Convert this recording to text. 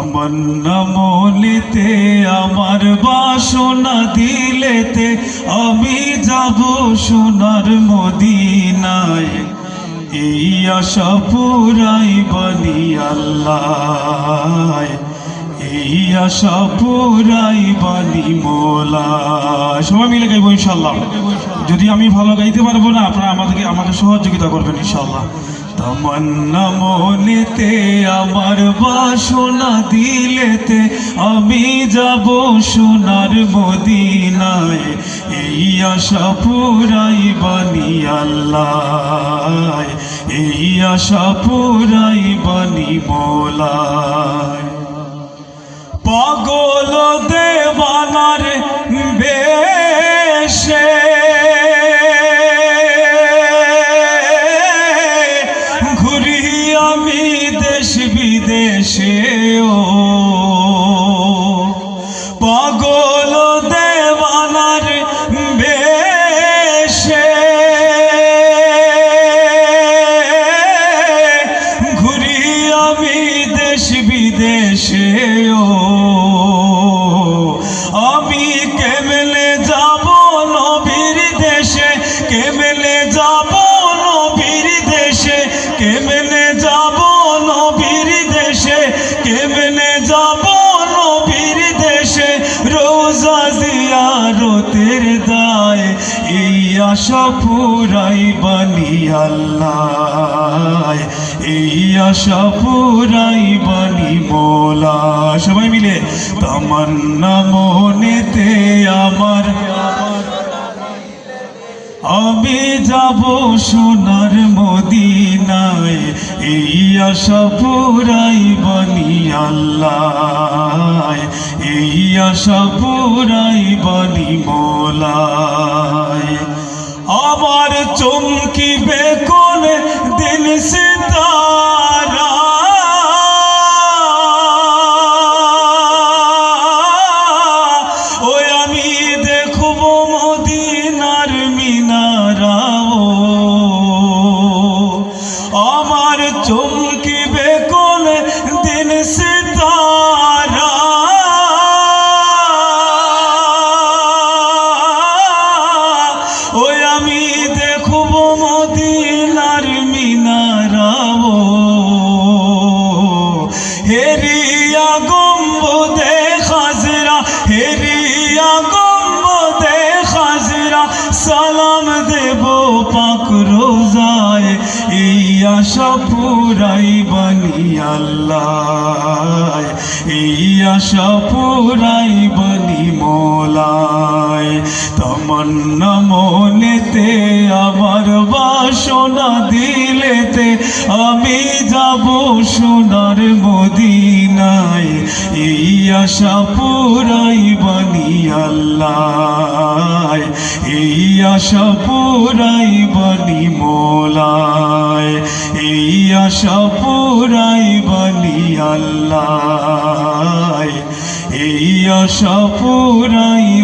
তামান্না মলিতে আমার বাসনা দিলেতে আমি যাব সোনার মদিনায়। এই আশা পুরাই বলি আল্লাহ এই আশা পুরাই বানি মোলা। সবাই মিলে গাইবো ইনশাল্লাহ। যদি আমি ভালো গাইতে পারব না, আপনারা আমাদেরকে আমাকে সহযোগিতা করবেন ইনশাল্লাহ। তামান্না মনেতে আমার বাসনা দিলেতে আমি যাব সোনার মদিনায়। এই আশা পুরাই বানি আল্লাহ এই আশা পুরাই বানি মোলায়। পাগল দেবানার বেশে দেশ বিদেশে ও আমি কেমনে যাব নবীর দেশে? কেমনে যাব নবীর দেশে? কেমনে যাব নবীর দেশে? কেমনে যাব নবীর দেশে? রোজা জিয়ারতের দায় এই আশা পুরাই বানি আল্লাহ। এই আশা পুরাই বানি মোলা সবাই মিলে তামান্না মনেতে আমার। আমি যাব সোনার মদিনায়, এই আশা পুরাই বানি আল্লাহ এই আশা পুরাই বানি মোলায় আমার চমকি দিল দিন আশা পুরাই বানি আল্লাহ। এই আশা পুরাই বানি মোলায় তমন্না মনেতে, আমার বাসনা দিলেতে, আমি যাব সোনার মদিনায়। এই আশা পুরাই বানি আল্লাহ। এই আশা পুরাই বানি মোলায় এই আশা পুরাই বানি আল্লাহ। এই আশা পুরাই